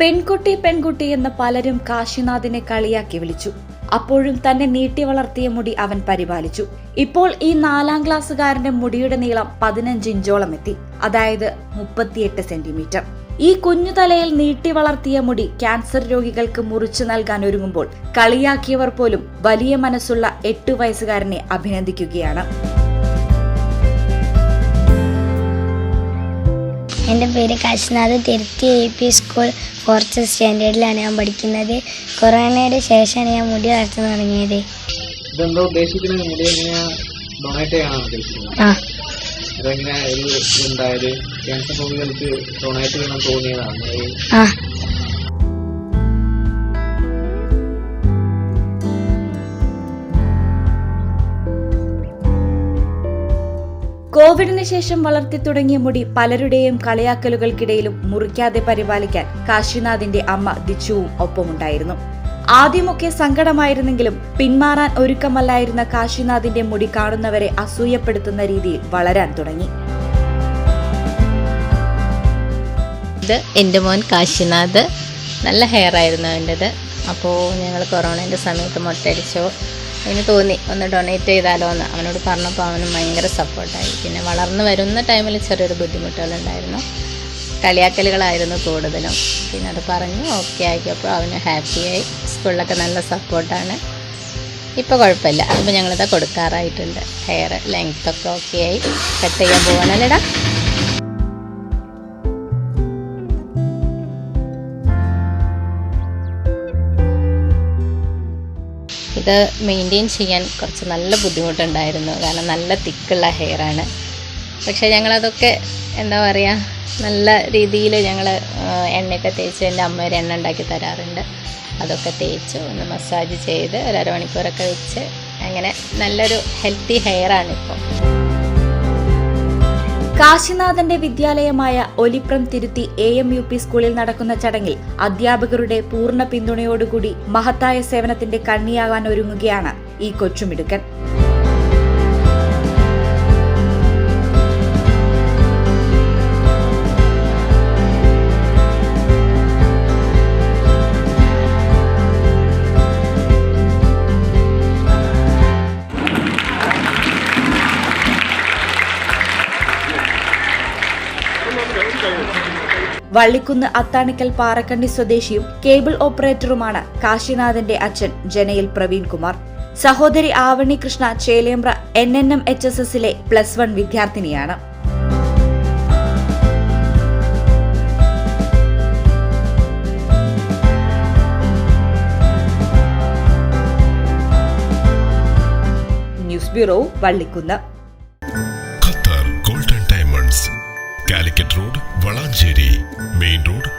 പെൺകുട്ടി പെൺകുട്ടി എന്ന് പലരും കാശിനാഥിനെ കളിയാക്കി വിളിച്ചു. അപ്പോഴും തന്നെ നീട്ടി വളർത്തിയ മുടി അവൻ പരിപാലിച്ചു. ഇപ്പോൾ ഈ നാലാം ക്ലാസ്സുകാരന്റെ മുടിയുടെ നീളം പതിനഞ്ച് ഇഞ്ചോളം എത്തി. അതായത് മുപ്പത്തിയെട്ട് സെന്റിമീറ്റർ. ഈ കുഞ്ഞു തലയിൽ നീട്ടി വളർത്തിയ മുടി ക്യാൻസർ രോഗികൾക്ക് മുറിച്ചു നൽകാൻ ഒരുങ്ങുമ്പോൾ കളിയാക്കിയവർ പോലും വലിയ മനസ്സുള്ള എട്ടു വയസ്സുകാരനെ അഭിനന്ദിക്കുകയാണ്. എന്റെ പേര് Kashinath. Thirutthi A P school fourth സ്റ്റാൻഡേർഡിലാണ് ഞാൻ പഠിക്കുന്നത്. കൊറോണയുടെ ശേഷമാണ് ഞാൻ മുടി വളർത്താൻ തുടങ്ങിയത്. ഇതെന്താ ഉദ്ദേശിക്കുന്നത് മുടി എങ്ങനെയാ ഡൊണേറ്റ് ചെയ്യാനാണ് ഉദ്ദേശിക്കുന്നത്? ആ. അതെങ്ങനെ ഒരു ഇതുണ്ടായത്? ക്യാൻസർ രോഗികൾക്ക് ഡൊണേറ്റ് ചെയ്യണം തോന്നിയതാണ്. ആ. കോവിഡിന് ശേഷം വളർത്തി തുടങ്ങിയ മുടി പലരുടെയും കളിയാക്കലുകൾക്കിടയിലും മുറിക്കാതെ പരിപാലിക്കാൻ കാശിനാഥിന്റെ അമ്മ ദിച്ചുവും ഒപ്പമുണ്ടായിരുന്നു. ആദ്യമൊക്കെ സങ്കടമായിരുന്നെങ്കിലും പിന്മാറാൻ ഒരുക്കമല്ലായിരുന്ന കാശിനാഥിന്റെ മുടി കാണുന്നവരെ അസൂയപ്പെടുത്തുന്ന രീതിയിൽ വളരാൻ തുടങ്ങി. ഇത് എന്റെ മോൻ കാശിനാഥ്. നല്ല ഹെയർ ആയിരുന്നു അവന്റെത്. അപ്പോൾ ഞങ്ങൾ കൊറോണേന്റെ സമയത്ത് മൊട്ടടിച്ചോ അതിന് തോന്നി ഒന്ന് ഡൊണേറ്റ് ചെയ്താലോ എന്ന്. അവനോട് പറഞ്ഞപ്പോൾ അവനും ഭയങ്കര സപ്പോർട്ടായി പിന്നെ വളർന്നു വരുന്ന ടൈമിൽ ചെറിയൊരു ബുദ്ധിമുട്ടുകളുണ്ടായിരുന്നു. കളിയാക്കലുകളായിരുന്നു കൂടുതലും. പിന്നെ അത് പറഞ്ഞു ഓക്കെ ആക്കിയപ്പോൾ അവന് ഹാപ്പിയായി സ്കൂളിലൊക്കെ നല്ല സപ്പോർട്ടാണ് ഇപ്പോൾ കുഴപ്പമില്ല. അപ്പോൾ ഞങ്ങളിത് കൊടുക്കാറായിട്ടുണ്ട്. ഹെയർ ലെങ്ത്തൊക്കെ ഓക്കെ ആയി. കട്ട് ചെയ്യാൻ പോകാനല്ലേടാ മെയിന്റെയിൻ ചെയ്യാൻ കുറച്ച് നല്ല ബുദ്ധിമുട്ടുണ്ടായിരുന്നു. കാരണം നല്ല തിക്കുള്ള ഹെയറാണ് പക്ഷേ ഞങ്ങളതൊക്കെ എന്താ പറയുക നല്ല രീതിയിൽ ഞങ്ങൾ എണ്ണയൊക്കെ തേച്ച് എന്റെ അമ്മ ഒരു എണ്ണ ഉണ്ടാക്കി തരാറുണ്ട്. അതൊക്കെ തേച്ച് ഒന്ന് മസാജ് ചെയ്ത് ഒരു അരമണിക്കൂറൊക്കെ വെച്ച് അങ്ങനെ നല്ലൊരു ഹെൽത്തി ഹെയറാണ് ഇപ്പോൾ കാശിനാഥന്റെ വിദ്യാലയമായ ഒലിപ്രം തിരുത്തി എ എം യു പി സ്കൂളിൽ നടക്കുന്ന ചടങ്ങിൽ അധ്യാപകരുടെ പൂർണ പിന്തുണയോടുകൂടി മഹത്തായ സേവനത്തിന്റെ കണ്ണിയാകാൻ ഒരുങ്ങുകയാണ് ഈ കൊച്ചുമിടുക്കൻ. വള്ളിക്കുന്ന് അത്താണിക്കൽ പാറക്കണ്ടി സ്വദേശിയും കേബിൾ ഓപ്പറേറ്ററുമാണ് കാശിനാഥന്റെ അച്ഛൻ ജനയിൽ പ്രവീൺ കുമാർ സഹോദരി Avani Krishna Chelembra N N M H S എസിലെ പ്ലസ് വൺ വിദ്യാർത്ഥിനിയാണ്. News bureau Vallikkunnu. Qatar golden diamonds Calicut Valanchery main road